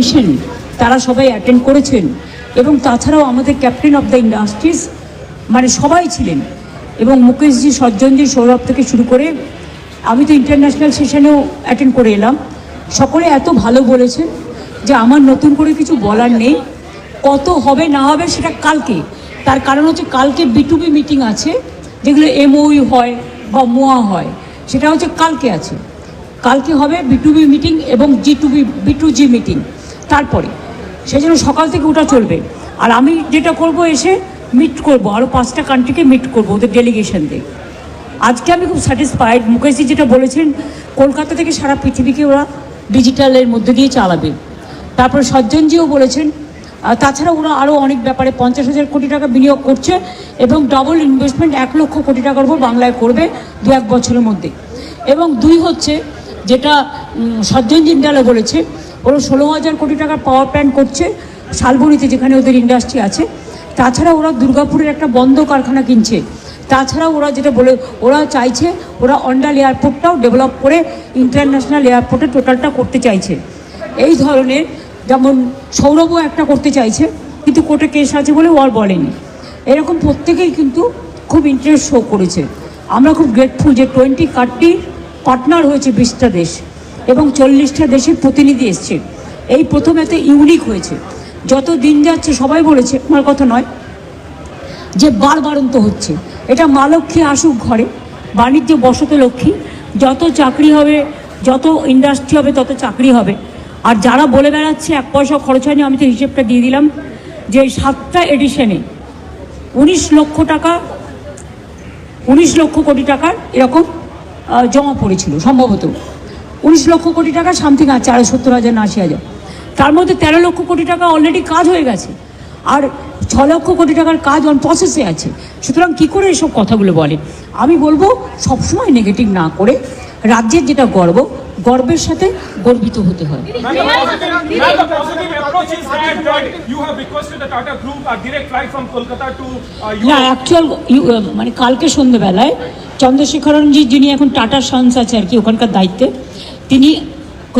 Mission তারা সবাই attend করেছেন এবং তাছাড়াও আমাদের ক্যাপ্টেন অফ দ্য ইন্ডাস্ট্রিজ মানে সবাই ছিলেন এবং মুকেশজি, সজ্জনজি, সৌরভ থেকে শুরু করে আমি তো ইন্টারন্যাশনাল সেশনেও অ্যাটেন্ড করে এলাম। সকলে এত ভালো বলেছেন যে আমার নতুন করে কিছু বলার নেই। কত হবে না হবে সেটা কালকে। তার কারণ হচ্ছে কালকে বিটুবি মিটিং আছে, যেগুলো এমওই হয় বা মোয়া হয়, সেটা হচ্ছে কালকে আছে। কালকে হবে বিটুবি মিটিং এবং G to B B to G meeting তারপরে সেই জন্য সকাল থেকে ওটা চলবে। আর আমি যেটা করব, এসে মিট করব আরও পাঁচটা কান্ট্রিকে মিট করব, ওদের ডেলিগেশন দিয়ে। আজকে আমি খুব স্যাটিসফাইড মুকেশজি যেটা বলেছেন, কলকাতা থেকে সারা পৃথিবীকে ওরা ডিজিটালের মধ্যে দিয়ে চালাবে। তারপর সজ্জনজিও বলেছেন তাছাড়া ওরা আরও অনেক ব্যাপারে পঞ্চাশ হাজার কোটি টাকা বিনিয়োগ করছে এবং ডবল ইনভেস্টমেন্ট এক লক্ষ কোটি টাকার উপর বাংলায় করবে দু এক বছরের মধ্যে। এবং দুই হচ্ছে, যেটা সজ্জন জিন্দালে বলেছে ওরা ষোলো হাজার কোটি টাকার পাওয়ার প্ল্যান্ট করছে শালবনিতে, যেখানে ওদের ইন্ডাস্ট্রি আছে। তাছাড়া ওরা দুর্গাপুরের একটা বন্ধ কারখানা কিনছে। তাছাড়া ওরা যেটা বলে, ওরা চাইছে ওরা অন্ডাল এয়ারপোর্টটাও ডেভেলপ করে ইন্টারন্যাশনাল এয়ারপোর্টে টোটালটা করতে চাইছে। এই ধরনের যেমন সৌরভও একটা করতে চাইছে, কিন্তু কোর্টে কেস আছে বলে ও আর বলেনি। এরকম প্রত্যেকেই কিন্তু খুব ইন্টারেস্ট শো করেছে। আমরা খুব গ্রেটফুল যে টোয়েন্টি কার্ডটি পার্টনার হয়েছে বিশটা দেশ। এবং চল্লিশটা দেশের প্রতিনিধি এসছে। এই প্রথম এত ইউনিক হয়েছে। যত দিন যাচ্ছে সবাই বলেছে আমার কথা নয়। যে বারবারন্ত হচ্ছে। এটা মা লক্ষ্মী আসুক ঘরে, বাণিজ্য বসত লক্ষ্মী, যত চাকরি হবে, যত ইন্ডাস্ট্রি হবে, তত চাকরি হবে। আর যারা বলে বেড়াচ্ছে, এক পয়সা খরচ হয়নি, আমি তো হিসেবটা দিয়ে দিলাম, যে সাতটা এডিশনে উনিশ লক্ষ টাকা, উনিশ লক্ষ কোটি টাকার এরকম জমা পড়েছিল, সম্ভবত। উনিশ লক্ষ কোটি টাকা সামথিং আছে আরও সত্তর হাজার না আশি হাজার। তার মধ্যে তেরো লক্ষ কোটি টাকা অলরেডি কাজ হয়ে গেছে। আর ছ লক্ষ কোটি টাকার কাজ অন প্রসেসে আছে। সুতরাং কী করে এসব কথাগুলো বলে? আমি বলব সবসময় নেগেটিভ না করে রাজ্যের যেটা গর্ব গর্বের সাথে গর্বিত হতে হয়। to uh, না অ্যাকচুয়াল মানে কালকে সন্ধ্যেবেলায় চন্দ্রশেখরনজি যিনি এখন টাটা সন্স আছে আর কি ওখানকার দায়িত্বে তিনি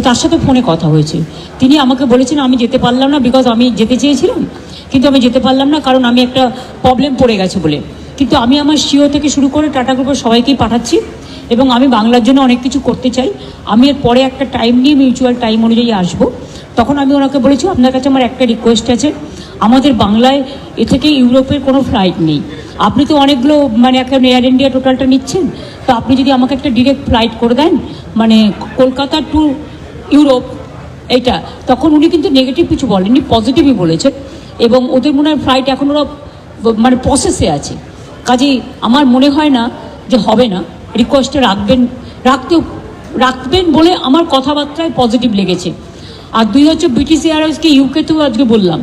তার সাথে ফোনে কথা হয়েছে। তিনি আমাকে বলেছেন, আমি যেতে পারলাম না বিকজ আমি যেতে চেয়েছিলাম। কিন্তু আমি যেতে পারলাম না কারণ আমি একটা প্রবলেম পড়ে গেছে বলে। কিন্তু আমি আমার সিও থেকে শুরু করে টাটা গ্রুপের সবাইকেই পাঠাচ্ছি এবং আমি বাংলার জন্য অনেক কিছু করতে চাই। আমি এর পরে একটা টাইম নিয়ে মিউচুয়াল টাইম অনুযায়ী আসব। তখন আমি ওনাকে বলেছি, আপনার কাছে আমার একটা রিকোয়েস্ট আছে। আমাদের বাংলায় এ থেকে ইউরোপের কোনো ফ্লাইট নেই। আপনি তো অনেকগুলো মানে একটা এয়ার ইন্ডিয়া টোটালটা নিচ্ছেন। তো আপনি যদি আমাকে একটা ডিরেক্ট ফ্লাইট করে দেন মানে কলকাতা টু ইউরোপ এটা তখন উনি কিন্তু নেগেটিভ কিছু বলেননি পজিটিভই বলেছেন। এবং ওদের মনে হয় ফ্লাইট এখন ওরা মানে প্রসেসে আছে। কাজেই আমার মনে হয় না যে হবে না। রিকোয়েস্টে রাখবেন, রাখতেও, রাখবেন বলে আমার কথাবার্তায় পজিটিভ লেগেছে। আর দুই হচ্ছে ব্রিটিশ এয়ারওয়েজকে ইউকেতেও আজকে বললাম।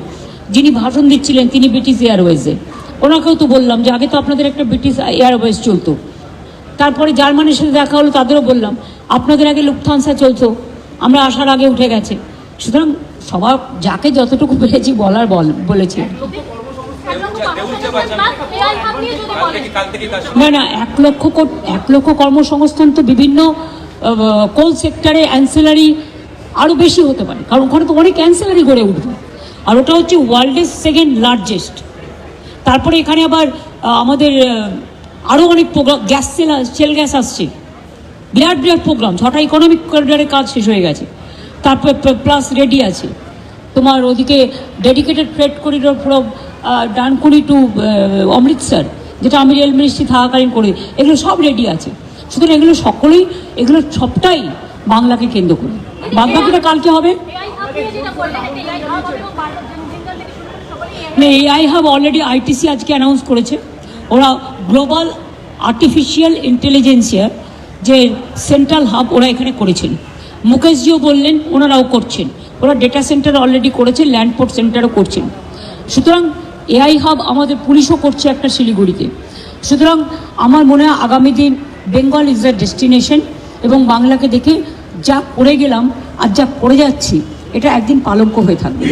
যিনি ভাষণ দিচ্ছিলেন, তিনি ব্রিটিশ এয়ারওয়েজে ওনাকেও তো বললাম যে আগে তো আপনাদের একটা ব্রিটিশ এয়ারওয়েজ চলতো। তারপরে জার্মানির সাথে দেখা হলো, তাদেরও বললাম, আপনাদের আগে লুফথানসা চলতো, আমরা আসার আগে উঠে গেছে। সুতরাং সবার, যাকে যতটুকু পেরেছি বলার বল, বলেছি। না না, এক লক্ষ এক লক্ষ কর্মসংস্থান তো বিভিন্ন কোল সেক্টরে অ্যান্সেলারি আরও বেশি হতে পারে। কারণ ওখানে তো অনেক অ্যান্সেলারি গড়ে উঠবে। আর ওটা হচ্ছে ওয়ার্ল্ডের সেকেন্ড লার্জেস্ট তারপরে এখানে আবার আমাদের আরও অনেক programme gas sale sale gas আসছে। বিরাট বিরাট প্রোগ্রাম ছটা ইকোনমিক করিডোরের কাজ শেষ হয়ে গেছে। তারপর প্লাস রেডি আছে। তোমার ওদিকে dedicated freight corridor from Dankuni to Amritsar যেটা আমি রেল মিনিস্ট্রি থাকাকালীন করে এগুলো সব রেডি আছে। সুতরাং এগুলো সকলেই এগুলো সবটাই বাংলাকে কেন্দ্র করে। বাংলাকে কালকে হবে? এআই হাব অলরেডি আইটিসি আজকে অ্যানাউন্স করেছে। ওরা গ্লোবাল আর্টিফিশিয়াল ইন্টেলিজেন্সিয়ার যে সেন্ট্রাল হাব ওরা এখানে করেছেন। মুকেশজিও বললেন, ওনারাও করছেন। ওরা ডেটা সেন্টার অলরেডি করেছেন ল্যান্ডপোর্ট সেন্টারও করছেন। সুতরাং এআই হাব আমাদের পুলিশও করছে একটা শিলিগুড়িতে। সুতরাং আমার মনে হয় আগামী দিন বেঙ্গল ইজ দ্য ডেস্টিনেশন এবং বাংলাকে দেখে যা করে গেলাম আর যা করে যাচ্ছি, এটা একদিন পালঙ্ক হয়ে থাকবে।